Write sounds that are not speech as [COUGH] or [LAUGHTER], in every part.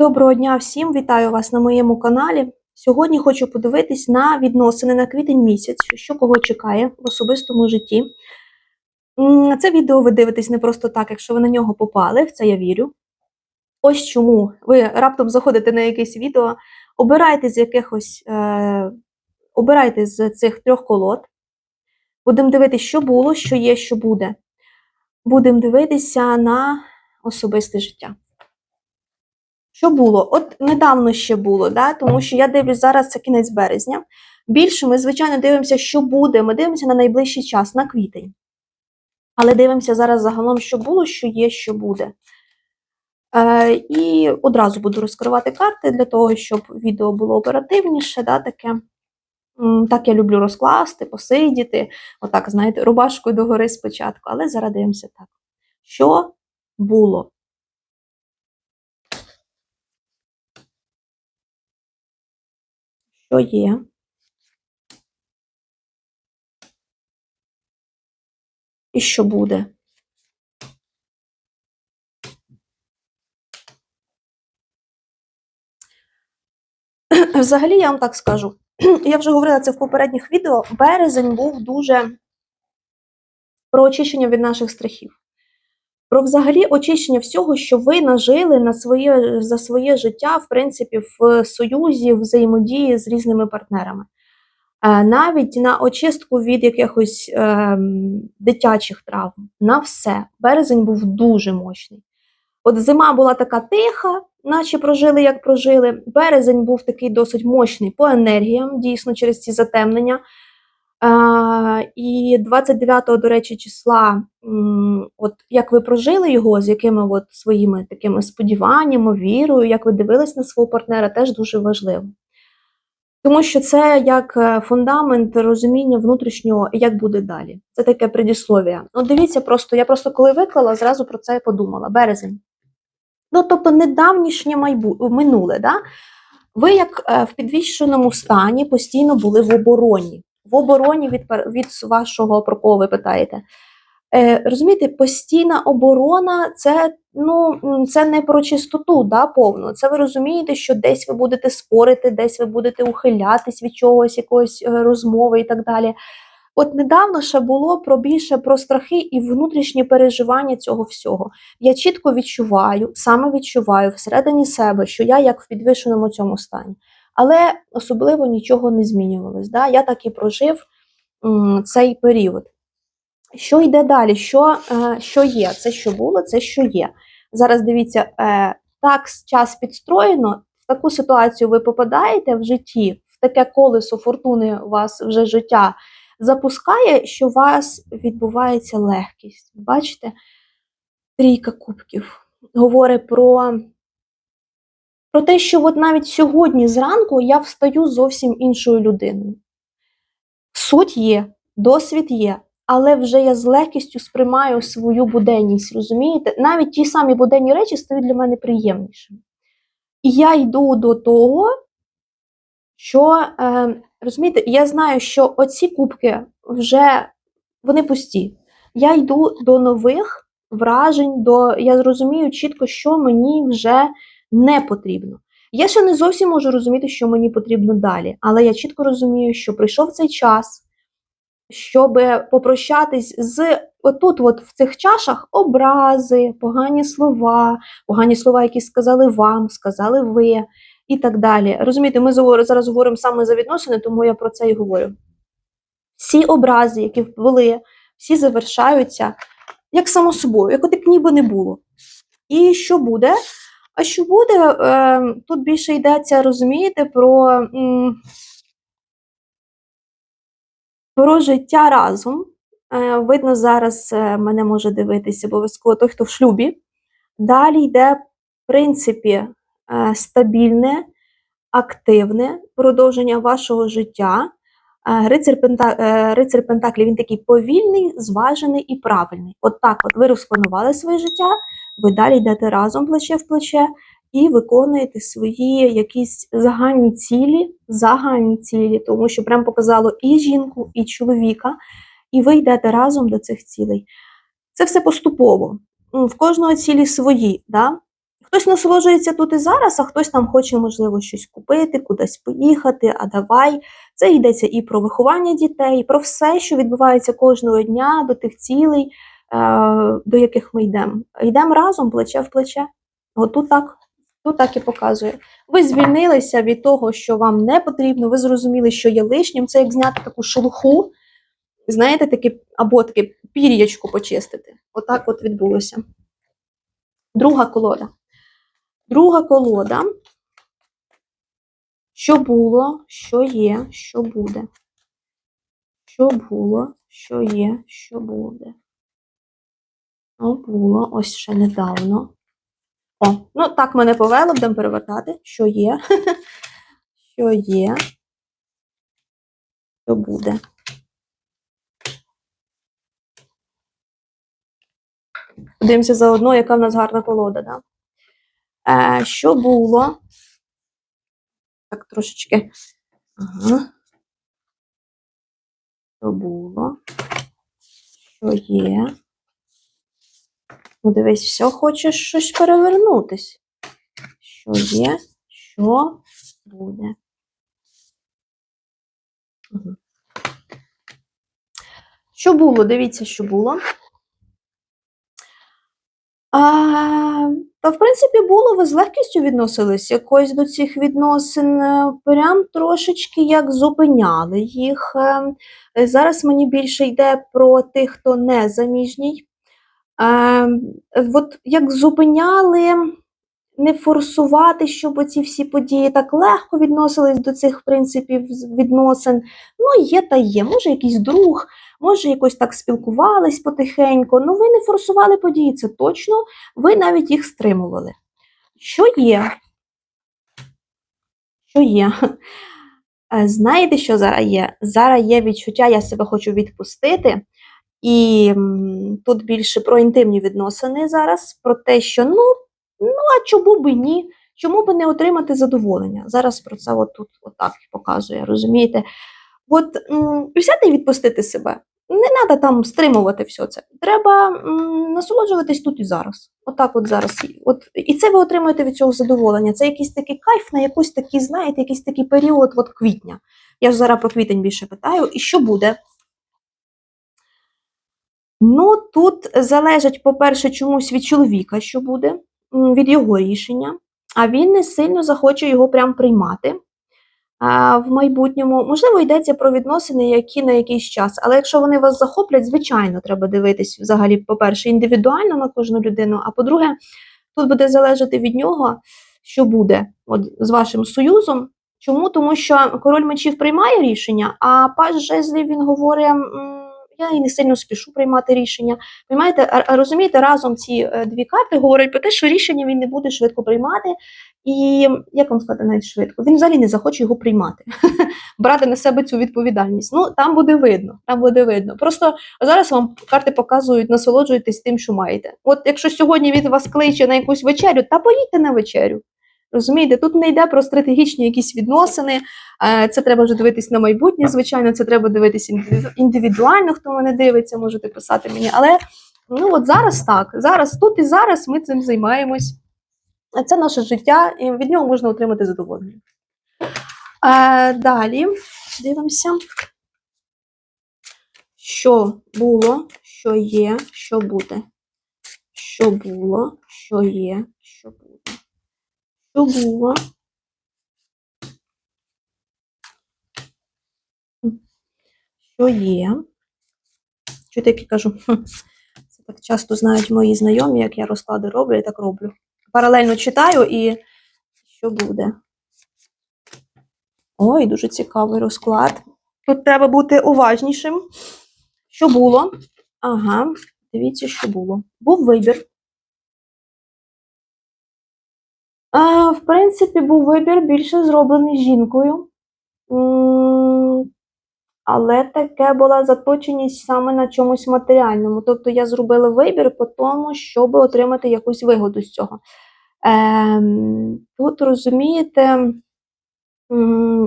Доброго дня всім! Вітаю вас на моєму каналі. Сьогодні хочу подивитись на відносини на квітень місяць, що кого чекає в особистому житті. Це відео ви дивитесь не просто так, якщо ви на нього попали, в це я вірю. Ось чому ви раптом заходите на якесь відео, обирайте з якихось, е, обирайте з цих трьох колод. Будемо дивитися, що було, що є, що буде. Будемо дивитися на особисте життя. Що було? От недавно ще було, да? тому що я дивлюсь зараз це кінець березня. Більше ми, звичайно, дивимося, що буде. Ми дивимося на найближчий час, на квітень. Але дивимося зараз загалом, що було, що є, що буде. Е, і одразу буду розкривати карти для того, щоб відео було оперативніше, да, таке. Так я люблю розкласти, посидіти, отак, знаєте, рубашкою догори спочатку, але зараз дивимося так. Що було? Що є? І що буде? [CLEARS THROAT] Взагалі, я вам так скажу. [CLEARS THROAT] Я вже говорила це в попередніх відео. Березень був дуже про очищення від наших страхів. Про взагалі очищення всього, що ви нажили на своє, за своє життя, в принципі, в союзі, в взаємодії з різними партнерами. Е, Навіть на очистку від якихось ем, дитячих травм, на все. Березень був дуже мощний. От зима була така тиха, наче прожили, як прожили. Березень був такий досить мощний по енергіям, дійсно, через ці затемнення. І 29-го, до речі, числа, от як ви прожили його, з якими от своїми такими сподіваннями, вірою, як ви дивились на свого партнера, теж дуже важливо. Тому що це як е, фундамент розуміння внутрішнього, як буде далі. Це таке предісловія. Ну, дивіться, просто я просто коли виклала, зразу про це і подумала. Березень. Ну, тобто, недавнішнє майбу... минуле, да? ви як е, в підвищеному стані постійно були в обороні. В обороні від, від вашого про кого ви питаєте. Е, розумієте, постійна оборона це, ну, це не про чистоту да, повну. Це ви розумієте, що десь ви будете спорити, десь ви будете ухилятись від чогось, якоїсь е, розмови і так далі. От недавно ще було про більше про страхи і внутрішні переживання цього всього. Я чітко відчуваю, саме відчуваю всередині себе, що я як в підвищеному цьому стані. Але особливо нічого не змінювалось. Да? Я так і прожив м, цей період. Що йде далі? Що, е, що є? Це що було, це що є. Зараз дивіться, е, так час підстроєно, в таку ситуацію ви попадаєте в житті, в таке колесо фортуни у вас вже життя запускає, що у вас відбувається легкість. Бачите? Трійка кубків говорить про, про те, що от навіть сьогодні зранку я встаю зовсім іншою людиною. Суть є, досвід є, але вже я з легкістю сприймаю свою буденність, розумієте? Навіть ті самі буденні речі стають для мене приємнішими. І я йду до того, що, е, розумієте, я знаю, що оці кубки вже вони пусті. Я йду до нових вражень, до я розумію чітко, що мені вже не потрібно. Я ще не зовсім можу розуміти, що мені потрібно далі, але я чітко розумію, що прийшов цей час, щоб попрощатись з отут, от в цих чашах, образи, погані слова, погані слова, які сказали вам, сказали ви, і так далі. Розумієте, ми зараз говоримо саме за відносини, тому я про це і говорю. Всі образи, які були, всі завершаються як само собою, як от як ніби не було. І що буде? А що буде? Е, тут більше йдеться, розумієте, про, про життя разом. Е, видно, зараз е, мене може дивитися обов'язково той, хто в шлюбі. Далі йде, в принципі, стабільне, активне продовження вашого життя. Рицар, Пента... Рицар Пентаклі він такий повільний, зважений і правильний. От так, от ви розпланували своє життя, ви далі йдете разом плече в плече і виконуєте свої якісь загальні цілі, загальні цілі, тому що прям показало і жінку, і чоловіка, і ви йдете разом до цих цілей. Це все поступово. В кожного цілі свої. Да? Хтось насолоджується тут і зараз, а хтось там хоче, можливо, щось купити, кудись поїхати, а давай. Це йдеться і про виховання дітей, і про все, що відбувається кожного дня до тих цілей, до яких ми йдемо. Йдемо разом, плече в плече. От тут так, тут так і показує. Ви звільнилися від того, що вам не потрібно, ви зрозуміли, що є лишнім. Це як зняти таку шелуху, знаєте, таке, або таке пір'ячко почистити. Отак от відбулося. Друга колода. Друга колода. Що було, що є, що буде. Що було, що є, що буде. Що було ось ще недавно. О, ну так мене повело, будемо перевертати. Що є? [LAUGHS] Що є? Що буде? Подивимося заодно, яка в нас гарна колода, да? Е, що було? Так, трошечки. Ага. Що було? Що є? Ну, дивись, все хочеш щось перевернутись. Що є, що буде. Що було? Дивіться, що було. А, та, в принципі, було, ви з легкістю відносились якось до цих відносин, е, прям трошечки як зупиняли їх. Е, Зараз мені більше йде про тих, хто не заміжній. Е, От як зупиняли, не форсувати, щоб оці всі події так легко відносились до цих принципів відносин. Ну, є та є, може, якийсь друг, може, якось так спілкувались потихеньку. Ну, ви не форсували події, це точно, ви навіть їх стримували. Що є? Що є? Е, Знаєте, що зараз є? Зараз є відчуття, я себе хочу відпустити. І тут більше про інтимні відносини зараз, про те, що ну, ну а чому би ні? Чому би не отримати задоволення? Зараз про це от тут отак показує, розумієте? От взяти і відпустити себе. Не треба там стримувати все це. Треба м, насолоджуватись тут і зараз. Отак, от зараз. От, і це ви отримуєте від цього задоволення. Це якийсь такий кайф на якийсь такий, знаєте, якийсь такий період от квітня. Я ж зараз про квітень більше питаю. І що буде? Ну, тут залежить, по-перше, чомусь від чоловіка, що буде, від його рішення, а він не сильно захоче його прям приймати в майбутньому. Можливо, йдеться про відносини, які на якийсь час. Але якщо вони вас захоплять, звичайно, треба дивитись взагалі, по-перше, індивідуально на кожну людину. А по-друге, тут буде залежати від нього, що буде от, з вашим союзом. Чому? Тому що король мечів приймає рішення, а паж жезлів він говорить. Я і не сильно спішу приймати рішення. А розумієте, разом ці е, дві карти говорять про те, що рішення він не буде швидко приймати, і як вам сказати навіть швидко, він взагалі не захоче його приймати, [LAUGHS] брати на себе цю відповідальність. Ну там буде видно, там буде видно. Просто зараз вам карти показують, насолоджуйтесь тим, що маєте. От якщо сьогодні він вас кличе на якусь вечерю, та поїдьте на вечерю. Розумієте, тут не йде про стратегічні якісь відносини. е, Це треба вже дивитись на майбутнє. Звичайно, це треба дивитись індивідуально. Хто мене дивиться, можете писати мені. Але ну от зараз так. Зараз тут і зараз ми цим займаємось. Це наше життя, і від нього можна отримати задоволення. Е, далі дивимося. Що було, що є, що буде. Що було, що є, було? Що є? Як я кажу, це так часто знають мої знайомі, як я розклади роблю, я так роблю. Паралельно читаю і що буде. Ой, дуже цікавий розклад. Тут треба бути уважнішим. Що було? Ага, дивіться, що було. Був вибір. В принципі, був вибір більше зроблений жінкою. Але таке була заточеність саме на чомусь матеріальному. Тобто я зробила вибір по тому, щоб отримати якусь вигоду з цього. Ем, тут розумієте,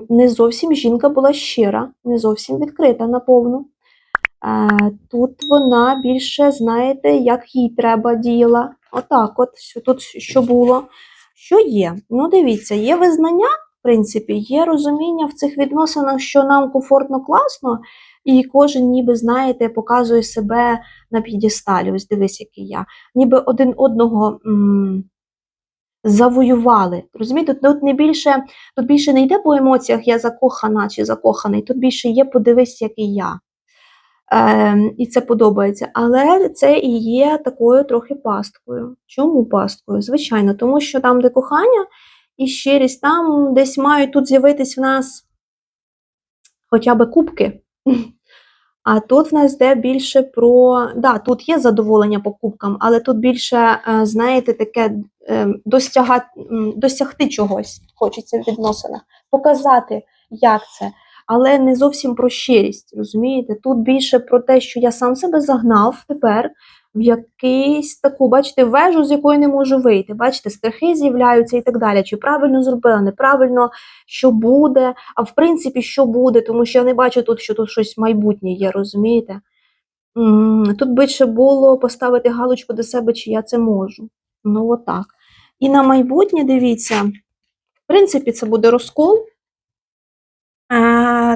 не зовсім жінка була щира, не зовсім відкрита наповну. Е, Тут вона більше, знаєте, як їй треба діяла, Отак, от тут що було. Що є? Ну, дивіться, є визнання, в принципі, є розуміння в цих відносинах, що нам комфортно, класно, і кожен, ніби, знаєте, показує себе на п'єдесталі. Ось дивись, який я. Ніби один одного м, завоювали. Розумієте, тут не більше, тут більше не йде по емоціях, я закохана чи закоханий, тут більше є подивись, який я. Е, і це подобається. Але це і є такою трохи пасткою. Чому пасткою? Звичайно, тому що там, де кохання і щирість, там десь мають тут з'явитись в нас хоча б кубки. [LAUGHS] А тут в нас йде більше про. Да, тут є задоволення по кубкам, але тут більше, е, знаєте, таке е, досяга... м, досягти чогось хочеться в відносинах, показати, як це. Але не зовсім про щирість, розумієте? Тут більше про те, що я сам себе загнав тепер в якийсь таку, бачите, вежу, з якої не можу вийти. Бачите, страхи з'являються і так далі. Чи правильно зробила, неправильно, що буде, а в принципі, що буде, тому що я не бачу тут, що тут щось майбутнє є, розумієте? Тут більше було поставити галочку до себе, чи я це можу. Ну, отак. І на майбутнє, дивіться, в принципі, це буде розкол.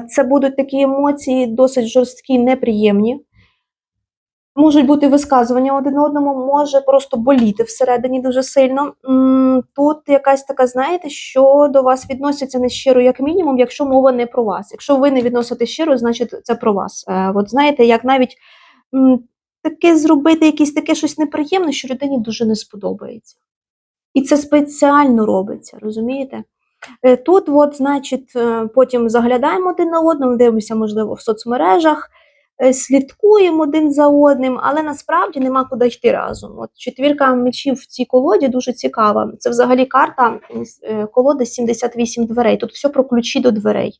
Це будуть такі емоції досить жорсткі, неприємні. Можуть бути висказування один одному, може просто боліти всередині дуже сильно. Тут якась така, знаєте, що до вас відносяться не щиро, як мінімум, якщо мова не про вас. Якщо ви не відносите щиро, значить це про вас. Е, От знаєте, як навіть таке зробити, якесь таке щось неприємне, що людині дуже не сподобається. І це спеціально робиться, розумієте? Е, Тут, от, значить, е, потім заглядаємо один на одного, дивимося, можливо, в соцмережах, е, слідкуємо один за одним, але насправді нема куди йти разом. От четвірка мечів в цій колоді дуже цікава. Це взагалі карта колоди 78 дверей. Тут все про ключі до дверей.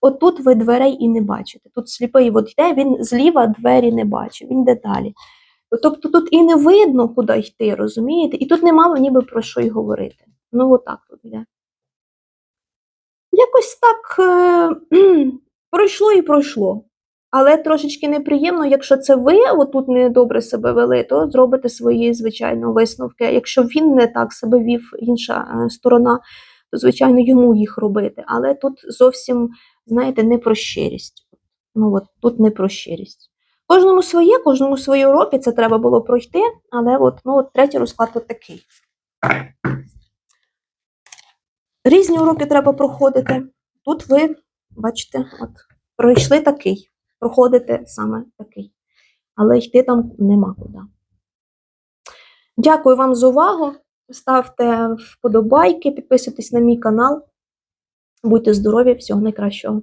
От тут ви дверей і не бачите. Тут сліпий от йде, він зліва двері не бачить, він йде далі. Тобто тут і не видно, куди йти, розумієте? І тут нема ніби про що й говорити. Ну, отак тут йде. Якось так е, пройшло і пройшло. Але трошечки неприємно, якщо це ви отут не добре себе вели, то зробите свої, звичайно, висновки. Якщо він не так себе вів, інша е, сторона, то, звичайно, йому їх робити. Але тут зовсім, знаєте, не про щирість. Ну от тут не про щирість. Кожному своє, кожному свої уроки, це треба було пройти, але от, ну, от третій розклад от такий. Різні уроки треба проходити. Тут ви, бачите, от, пройшли такий, проходите саме такий. Але йти там нема куди. Дякую вам за увагу. Ставте вподобайки, підписуйтесь на мій канал. Будьте здорові, всього найкращого.